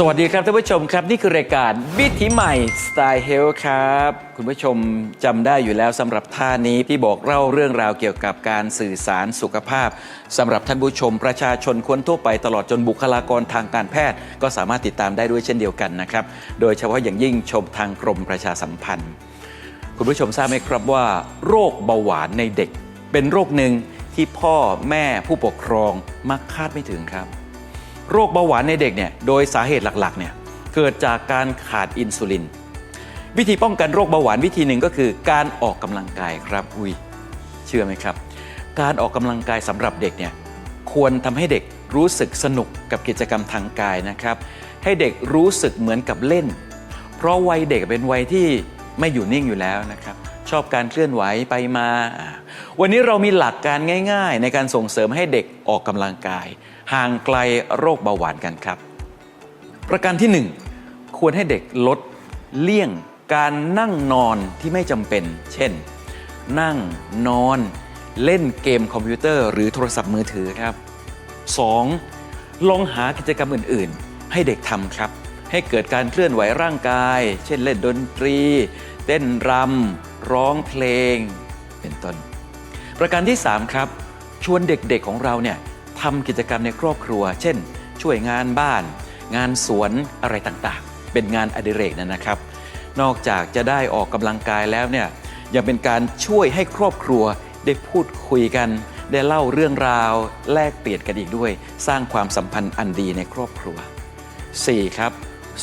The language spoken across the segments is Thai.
สวัสดีครับท่านผู้ชมครับ นี่คือรายการวิถีใหม่สไตล์เฮลครับ คุณผู้ชมจำได้อยู่แล้วสำหรับท่านี้ที่บอกเล่าเรื่องราวเกี่ยวกับการสื่อสารสุขภาพสำหรับท่านผู้ชมประชาชนคนทั่วไปตลอดจนบุคลากรทางการแพทย์ ก็สามารถติดตามได้ด้วยเช่นเดียวกันนะครับ โดยเฉพาะอย่างยิ่งชมทางกรมประชาสัมพันธ์ คุณผู้ชมทราบไหมครับว่า โรคเบาหวานในเด็ก เป็นโรคหนึ่งที่พ่อแม่ผู้ปกครองมักคาดไม่ถึงครับ โรคเบาหวานในเด็กเนี่ยโดยสาเหตุหลักๆเนี่ยเกิดจากการขาดอินซูลิน วิธีป้องกันโรคเบาหวานวิธีหนึ่งก็คือการออกกำลังกายครับอุ้ยเชื่อไหมครับ การออกกำลังกายสำหรับเด็กเนี่ยควรทำให้เด็กรู้สึกสนุกกับกิจกรรมทางกายนะครับ ให้เด็กรู้สึกเหมือนกับเล่น เพราะวัยเด็กเป็นวัยที่ไม่อยู่นิ่งอยู่แล้วนะครับ ชอบการเคลื่อนไหวไปมา วันนี้เรามีหลักการง่าย ๆ ในการส่งเสริมให้เด็กออกกำลังกาย ห่างไกลโรคเบาหวานกันครับ ประการที่ 1 ควรให้เด็กลดเลี่ยงการนั่งนอนที่ไม่จำเป็น เช่น นั่งนอน เล่นเกมคอมพิวเตอร์ หรือโทรศัพท์มือถือครับ 2. ลองหากิจกรรมอื่นๆ ให้เด็กทำครับ ให้เกิดการเคลื่อนไหวร่างกาย เช่นเล่นดนตรี เต้นรำ ร้องเพลงเป็นต้น ประการที่ 3 ครับ ชวนเด็กๆของเราเนี่ยทำกิจกรรมในครอบครัว เช่น ช่วยงานบ้าน งานสวนอะไรต่างๆ เป็นงานอดิเรกนะนะครับ นอกจากจะได้ออกกำลังกายแล้วเนี่ยยังเป็นการช่วยให้ครอบครัวได้พูดคุยกัน ได้เล่าเรื่องราว แลกเปลี่ยนกันอีกด้วย สร้างความสัมพันธ์อันดีในครอบครัว 4. ครับ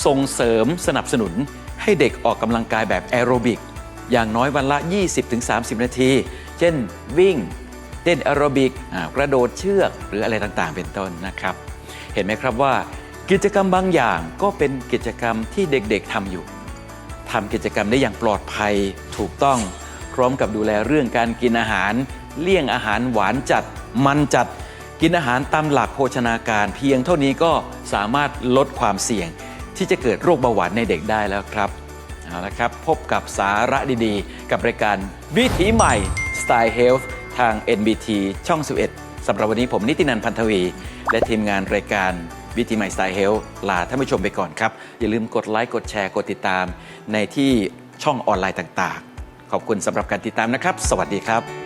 ส่งเสริมสนับสนุนให้เด็กออกกำลังกายแบบแอโรบิก อย่างน้อยวันละ 20-30 นาที เช่นวิ่งเต้นแอโรบิกกระโดดเชือกหรืออะไรต่างๆ เป็นต้นนะครับ เห็นไหมครับว่า กิจกรรมบางอย่างก็เป็นกิจกรรมที่เด็กๆทำอยู่ทำกิจกรรมได้อย่างปลอดภัยถูกต้อง พร้อมกับดูแลเรื่องการกินอาหาร เลี่ยงอาหารหวานจัด มันจัด กินอาหารตามหลักโภชนาการ เพียงเท่านี้ก็สามารถลดความเสี่ยง ที่จะเกิดโรคเบาหวานในเด็กได้แล้วครับ เอาละครับ พบกับสาระดีๆ กับรายการวิถีใหม่ Style Health ทาง NBT ช่อง 11สำหรับวันนี้ผมนิตินันพันธวี และทีมงานรายการวิถีใหม่สไตล์เฮลท์ลาท่านผู้ชมไปก่อนครับ อย่าลืมกดไลค์กดแชร์กดติดตาม ในที่ช่องออนไลน์ต่างๆ ขอบคุณสำหรับการติดตามนะครับ สวัสดีครับ